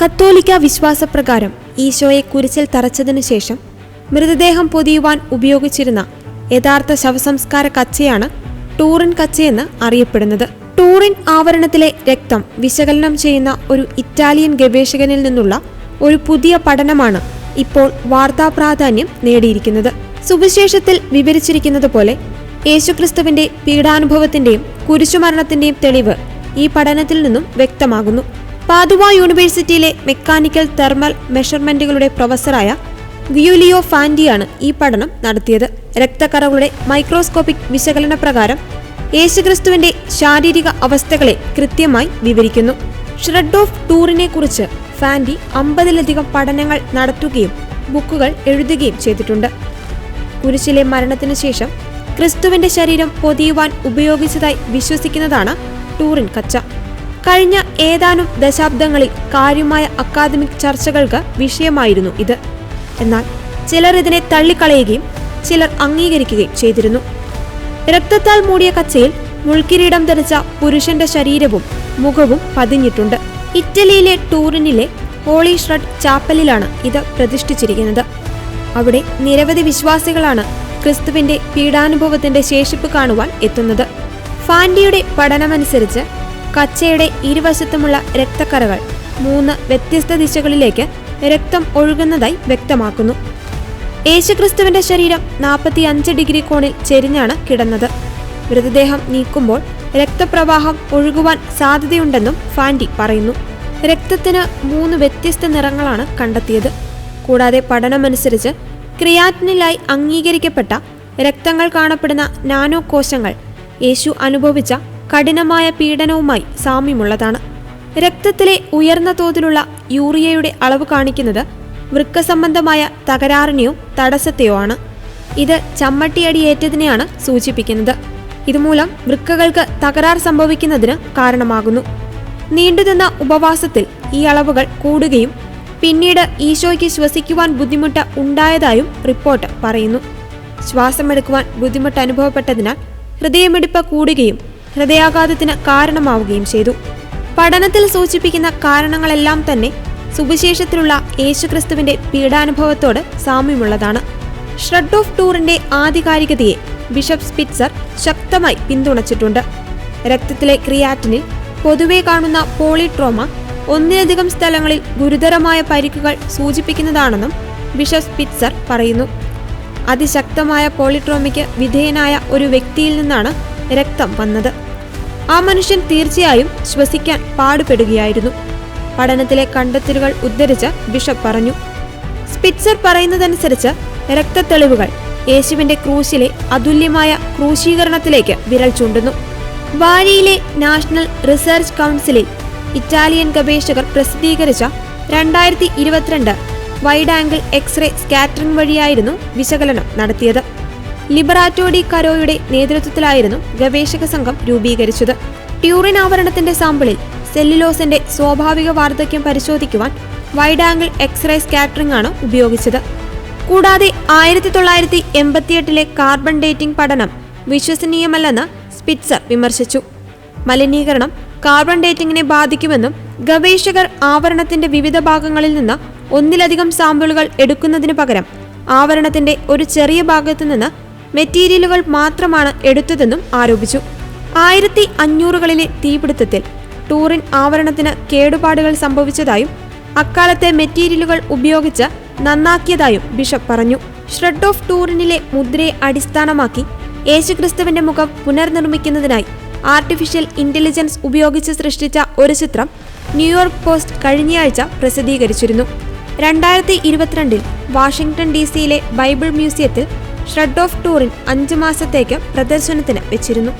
കത്തോലിക്ക വിശ്വാസപ്രകാരം ഈശോയെ കുരിശിൽ തറച്ചതിനു ശേഷം മൃതദേഹം പൊതിയുവാൻ ഉപയോഗിച്ചിരുന്ന യഥാർത്ഥ ശവസംസ്കാര കച്ചയാണ് ടൂറിൻ കച്ചയെന്ന് അറിയപ്പെടുന്നത്. ടൂറിൻ ആവരണത്തിലെ രക്തം വിശകലനം ചെയ്യുന്ന ഒരു ഇറ്റാലിയൻ ഗവേഷകനിൽ നിന്നുള്ള ഒരു പുതിയ പഠനമാണ് ഇപ്പോൾ വാർത്താ പ്രാധാന്യം നേടിയിരിക്കുന്നത്. സുവിശേഷത്തിൽ വിവരിച്ചിരിക്കുന്നത് പോലെ യേശുക്രിസ്തുവിന്റെ പീഡാനുഭവത്തിന്റെയും കുരിശുമരണത്തിന്റെയും തെളിവ് ഈ പഠനത്തിൽ നിന്നും വ്യക്തമാകുന്നു. പാതുവ യൂണിവേഴ്സിറ്റിയിലെ മെക്കാനിക്കൽ തെർമൽ മെഷർമെന്റുകളുടെ പ്രൊഫസറായ ഗിയുലിയോ ഫാൻഡിയാണ് ഈ പഠനം നടത്തിയത്. രക്തക്കറകളുടെ മൈക്രോസ്കോപ്പിക് വിശകലന പ്രകാരം യേശുക്രിസ്തുവിന്റെ ശാരീരിക അവസ്ഥകളെ കൃത്യമായി വിവരിക്കുന്നു. ഷ്രെഡ് ഓഫ് ടൂറിനെ കുറിച്ച് ഫാൻഡി അമ്പതിലധികം പഠനങ്ങൾ നടത്തുകയും ബുക്കുകൾ എഴുതുകയും ചെയ്തിട്ടുണ്ട്. കുരിശിലെ മരണത്തിനു ശേഷം ക്രിസ്തുവിന്റെ ശരീരം പൊതിയുവാൻ ഉപയോഗിച്ചതായി വിശ്വസിക്കുന്നതാണ് ടൂറിൻ കച്ച. കഴിഞ്ഞ ഏതാനും ദശാബ്ദങ്ങളിൽ കാര്യമായ അക്കാദമിക് ചർച്ചകൾക്ക് വിഷയമായിരുന്നു ഇത്. എന്നാൽ ചിലർ ഇതിനെ തള്ളിക്കളയുകയും ചിലർ അംഗീകരിക്കുകയും ചെയ്തിരുന്നു. രക്തത്താൽ മൂടിയ കച്ചയിൽ മുൾക്കിരീടം ധരിച്ച പുരുഷന്റെ ശരീരവും മുഖവും പതിഞ്ഞിട്ടുണ്ട്. ഇറ്റലിയിലെ ടൂറിനിലെ ഹോളി ഷ്രഡ് ചാപ്പലിലാണ് ഇത് പ്രതിഷ്ഠിച്ചിരിക്കുന്നത്. അവിടെ നിരവധി വിശ്വാസികളാണ് ക്രിസ്തുവിന്റെ പീഡാനുഭവത്തിന്റെ ശേഷിപ്പ് കാണുവാൻ എത്തുന്നത്. ഫാൻഡിയുടെ പഠനമനുസരിച്ച് കച്ചയുടെ ഇരുവശത്തുമുള്ള രക്തക്കറകൾ മൂന്ന് വ്യത്യസ്ത ദിശകളിലേക്ക് രക്തം ഒഴുകുന്നതായി വ്യക്തമാക്കുന്നു. യേശുക്രിസ്തുവിന്റെ ശരീരം നാൽപ്പത്തി അഞ്ച് ഡിഗ്രി കോണിൽ ചെരിഞ്ഞാണ് കിടന്നത്. മൃതദേഹം നീക്കുമ്പോൾ രക്തപ്രവാഹം ഒഴുകുവാൻ സാധ്യതയുണ്ടെന്നും ഫാൻഡി പറയുന്നു. രക്തത്തിന് മൂന്ന് വ്യത്യസ്ത നിറങ്ങളാണ് കണ്ടെത്തിയത്. കൂടാതെ പഠനമനുസരിച്ച് ക്രിയാറ്റിനിലായി അംഗീകരിക്കപ്പെട്ട രക്തങ്ങൾ കാണപ്പെടുന്ന നാനോ കോശങ്ങൾ യേശു അനുഭവിച്ച കഠിനമായ പീഡനവുമായി സാമ്യമുള്ളതാണ്. രക്തത്തിലെ ഉയർന്ന തോതിലുള്ള യൂറിയയുടെ അളവ് കാണിക്കുന്നത് വൃക്ക സംബന്ധമായ തകരാറിനെയോ തടസ്സത്തെയോ ആണ്. ഇത് ചമ്മട്ടിയടിയേറ്റതിനെയാണ് സൂചിപ്പിക്കുന്നത്. ഇതുമൂലം വൃക്കകൾക്ക് തകരാർ സംഭവിക്കുന്നതിന് കാരണമാകുന്നു. നീണ്ടുനിന്ന ഉപവാസത്തിൽ ഈ അളവുകൾ കൂടുകയും പിന്നീട് ഈശോയ്ക്ക് ശ്വസിക്കുവാൻ ബുദ്ധിമുട്ട് ഉണ്ടായതായും റിപ്പോർട്ട് പറയുന്നു. ശ്വാസമെടുക്കുവാൻ ബുദ്ധിമുട്ട് അനുഭവപ്പെട്ടതിനാൽ ഹൃദയമിടിപ്പ് കൂടുകയും ഹൃദയാഘാതത്തിന് കാരണമാവുകയും ചെയ്തു. പഠനത്തിൽ സൂചിപ്പിക്കുന്ന കാരണങ്ങളെല്ലാം തന്നെ സുവിശേഷത്തിലുള്ള യേശുക്രിസ്തുവിന്റെ പീഡാനുഭവത്തോട് സാമ്യമുള്ളതാണ്. ഷ്രഡ് ഓഫ് ടൂറിന്റെ ആധികാരികതയെ ബിഷപ്പ് സ്പിറ്റ്സർ ശക്തമായി പിന്തുണച്ചിട്ടുണ്ട്. രക്തത്തിലെ ക്രിയാറ്റിനിൽ പൊതുവെ കാണുന്ന പോളിട്രോമ ഒന്നിലധികം സ്ഥലങ്ങളിൽ ഗുരുതരമായ പരിക്കുകൾ സൂചിപ്പിക്കുന്നതാണെന്നും ബിഷപ്പ് സ്പിറ്റ്സർ പറയുന്നു. അതിശക്തമായ പോളിട്രോമയ്ക്ക് വിധേയനായ ഒരു വ്യക്തിയിൽ നിന്നാണ് രക്തം വന്നത്. ആ മനുഷ്യൻ തീർച്ചയായും ശ്വസിക്കാൻ പാടുപെടുകയായിരുന്നു. പഠനത്തിലെ കണ്ടെത്തലുകൾ ഉദ്ധരിച്ച് ബിഷപ്പ് പറഞ്ഞു സ്പിറ്റ്സർ പറയുന്നതനുസരിച്ച് രക്തത്തെളിവുകൾ യേശുവിന്റെ ക്രൂശിലെ അതുല്യമായ ക്രൂശീകരണത്തിലേക്ക് വിരൽ ചൂണ്ടുന്നു. ബാലിയിലെ നാഷണൽ റിസർച്ച് കൗൺസിലിൽ ഇറ്റാലിയൻ ഗവേഷകർ പ്രസിദ്ധീകരിച്ച രണ്ടായിരത്തി ഇരുപത്തിരണ്ട് വൈഡ് ആംഗിൾ എക്സ്റേ സ്കാറ്ററിംഗ് വഴിയായിരുന്നു വിശകലനം നടത്തിയത്. ലിബറാറ്റോ ഡി കരോയുടെ നേതൃത്വത്തിലായിരുന്നു ഗവേഷക സംഘം രൂപീകരിച്ചത്. ട്യൂറിൻ ആവരണത്തിന്റെ സാമ്പിളിൽ സെല്ലുലോസിന്റെ സ്വാഭാവിക വാർദ്ധക്യം പരിശോധിക്കുവാൻ വൈഡ് ആംഗിൾ എക്സ്റേ സ്കാറ്ററിംഗ് ആണ് ഉപയോഗിച്ചത്. കൂടാതെ ആയിരത്തി തൊള്ളായിരത്തി എൺപത്തിയെട്ടിലെ കാർബൺ ഡേറ്റിംഗ് പഠനം വിശ്വസനീയമല്ലെന്ന് സ്പിറ്റ്സർ വിമർശിച്ചു. മലിനീകരണം കാർബൺ ഡേറ്റിംഗിനെ ബാധിക്കുമെന്നും ഗവേഷകർ ആവരണത്തിന്റെ വിവിധ ഭാഗങ്ങളിൽ നിന്ന് ഒന്നിലധികം സാമ്പിളുകൾ എടുക്കുന്നതിന് പകരം ആവരണത്തിന്റെ ഒരു ചെറിയ ഭാഗത്തു നിന്ന് മെറ്റീരിയലുകൾ മാത്രമാണ് എടുത്തതെന്നും ആരോപിച്ചു. ആയിരത്തി അഞ്ഞൂറുകളിലെ തീപിടുത്തത്തിൽ ടൂറിൻ ആവരണത്തിന് കേടുപാടുകൾ സംഭവിച്ചതായും അക്കാലത്തെ മെറ്റീരിയലുകൾ ഉപയോഗിച്ച് നന്നാക്കിയതായും ബിഷപ്പ് പറഞ്ഞു. ഷ്രെഡ് ഓഫ് ടൂറിനിലെ മുദ്രയെ അടിസ്ഥാനമാക്കി യേശുക്രിസ്തുവിന്റെ മുഖം പുനർനിർമ്മിക്കുന്നതിനായി ആർട്ടിഫിഷ്യൽ ഇന്റലിജൻസ് ഉപയോഗിച്ച് സൃഷ്ടിച്ച ഒരു ചിത്രം ന്യൂയോർക്ക് പോസ്റ്റ് കഴിഞ്ഞയാഴ്ച പ്രസിദ്ധീകരിച്ചിരുന്നു. രണ്ടായിരത്തി ഇരുപത്തിരണ്ടിൽ വാഷിംഗ്ടൺ ഡി സിയിലെ ബൈബിൾ മ്യൂസിയത്തിൽ ഷ്രെഡ് ഓഫ് ടൂറിൻ അഞ്ചു മാസത്തേക്ക് പ്രദർശനത്തിന് വെച്ചിരുന്നു.